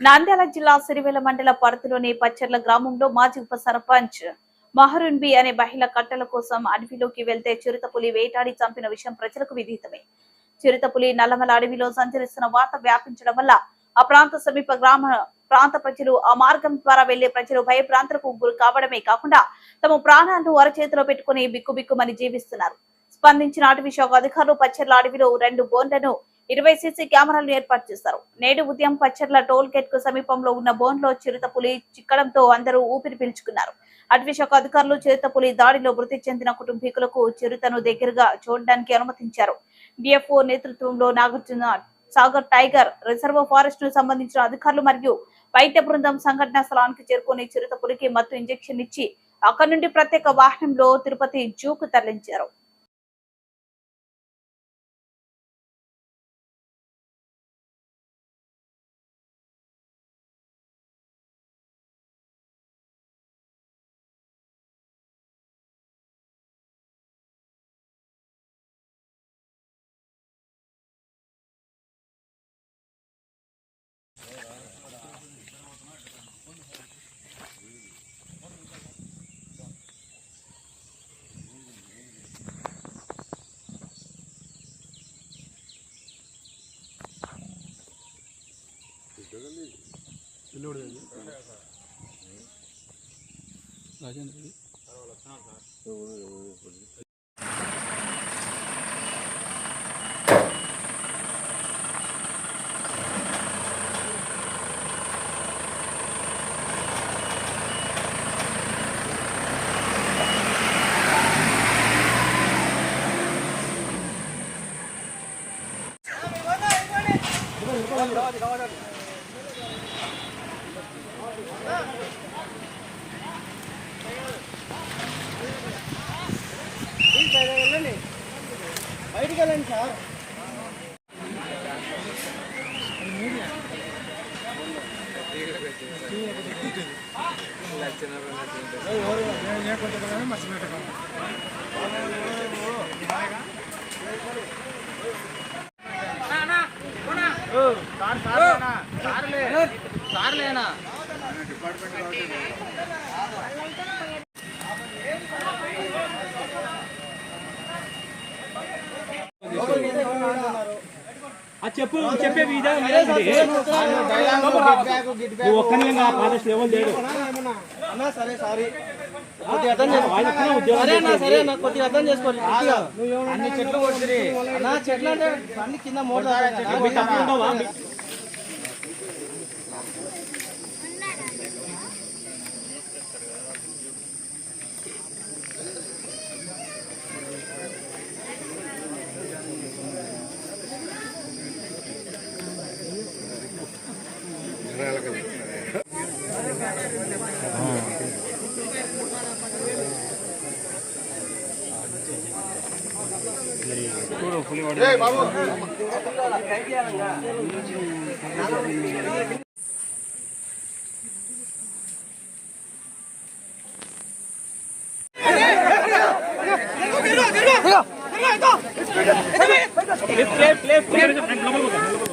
నాంద్యాల జిల్లా సిరివెల మండల పరిధిలోని పచ్చర్ల గ్రామంలో మాజీ ఉప సర్పంచ్ మహరున్బి అనే మహిళ కట్టెల కోసం అడవిలోకి వెళ్తే చిరుతపులి వేటాడి చంపిన విషయం ప్రజలకు విదితమే. చిరుతపులి నల్లమల అడవిలో సంచరిస్తున్న వార్త వ్యాపించడం వల్ల ఆ ప్రాంత సమీప గ్రామ ప్రాంత ప్రజలు ఆ మార్గం ద్వారా వెళ్ళే ప్రజలు భయభ్రాంతులకు గురి కావడమే కాకుండా తమ ప్రాణాలను అరచేతిలో పెట్టుకుని బిక్కుబిక్కుమని జీవిస్తున్నారు. స్పందించిన అటవీ శాఖ అధికారులు పచ్చర్ల అడవిలో రెండు బోన్లను ఇరవై సీసీ కెమెరాలను ఏర్పాటు చేస్తారు నేడు ఉదయం పచ్చర్ల టోల్ గేట్కు సమీపంలో ఉన్న బోన్లో చిరుతపులి చిక్కడంతో అందరూ ఊపిరి పీల్చుకున్నారు. అటవీ శాఖ అధికారులు చిరుతపులి దాడిలో మృతి చెందిన కుటుంబీకులకు చిరుతను దగ్గరగా చూడడానికి అనుమతించారు. డిఎఫ్ఓ నేతృత్వంలో నాగార్జున సాగర్ టైగర్ రిజర్వ్ ఫారెస్ట్ను సంబంధించిన అధికారులు మరియు వైద్య బృందం సంఘటనా స్థలానికి చేరుకుని చిరుత పులికి మత్తు ఇంజెక్షన్ ఇచ్చి అక్కడి నుండి ప్రత్యేక వాహనంలో తిరుపతి జూకు తరలించారు. బయటికి వెళ్ళండి సార్ సార్లేనా అది చెప్పు చెప్పే? నువ్వు ఒక్కనే నా పాలసీ ఎవరు లేడు. అన్నా సరే సారీ. అన్న చెట్లు అన్న చెట్లు అంటే అన్ని కింద motor Left, left, left, left.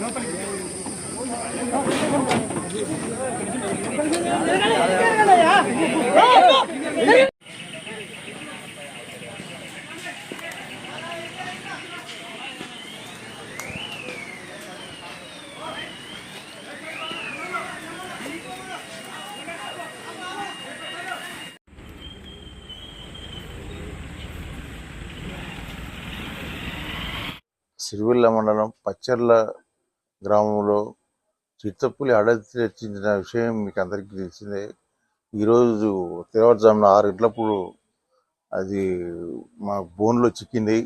లోపలికి సిరివిల్ల మండలం పచ్చర్ల గ్రామంలో చిత్తపులి అడవి రచించిన విషయం మీకు అందరికీ తెలిసిందే. ఈరోజు తెల్లవారుజామున ఆరు గంటలప్పుడు అది మా బోన్లో చిక్కింది.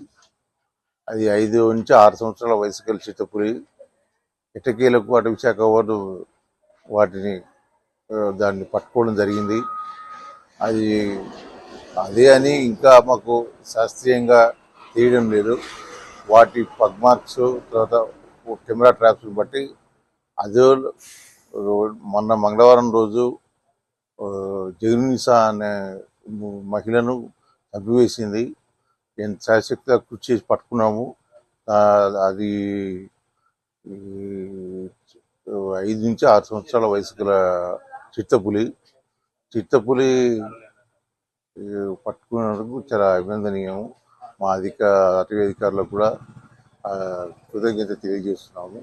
అది ఐదు నుంచి ఆరు సంవత్సరాల వయసు కలిసి చిత్తపులి. ఇటకీలకు అటవీ శాఖ వారు వాటిని దాన్ని పట్టుకోవడం జరిగింది. అది అదే అని ఇంకా మాకు శాస్త్రీయంగా తీయడం లేదు. వాటి పగ్ మార్క్స్ తర్వాత కెమెరా ట్రాప్స్ బట్టి అదే మొన్న మంగళవారం రోజు జగన్సా అనే మహిళను చంపివేసింది. నేను శాశక్తిగా కృషి చేసి పట్టుకున్నాము. అది ఐదు నుంచి ఆరు సంవత్సరాల వయసు గల చిత్తపులి. చిత్తపులి పట్టుకున్నందుకు చాలా అభినందనీయం. మా అధిక అటవీ అధికారులకు కూడా కృతజ్ఞత తెలియజేస్తున్నాము.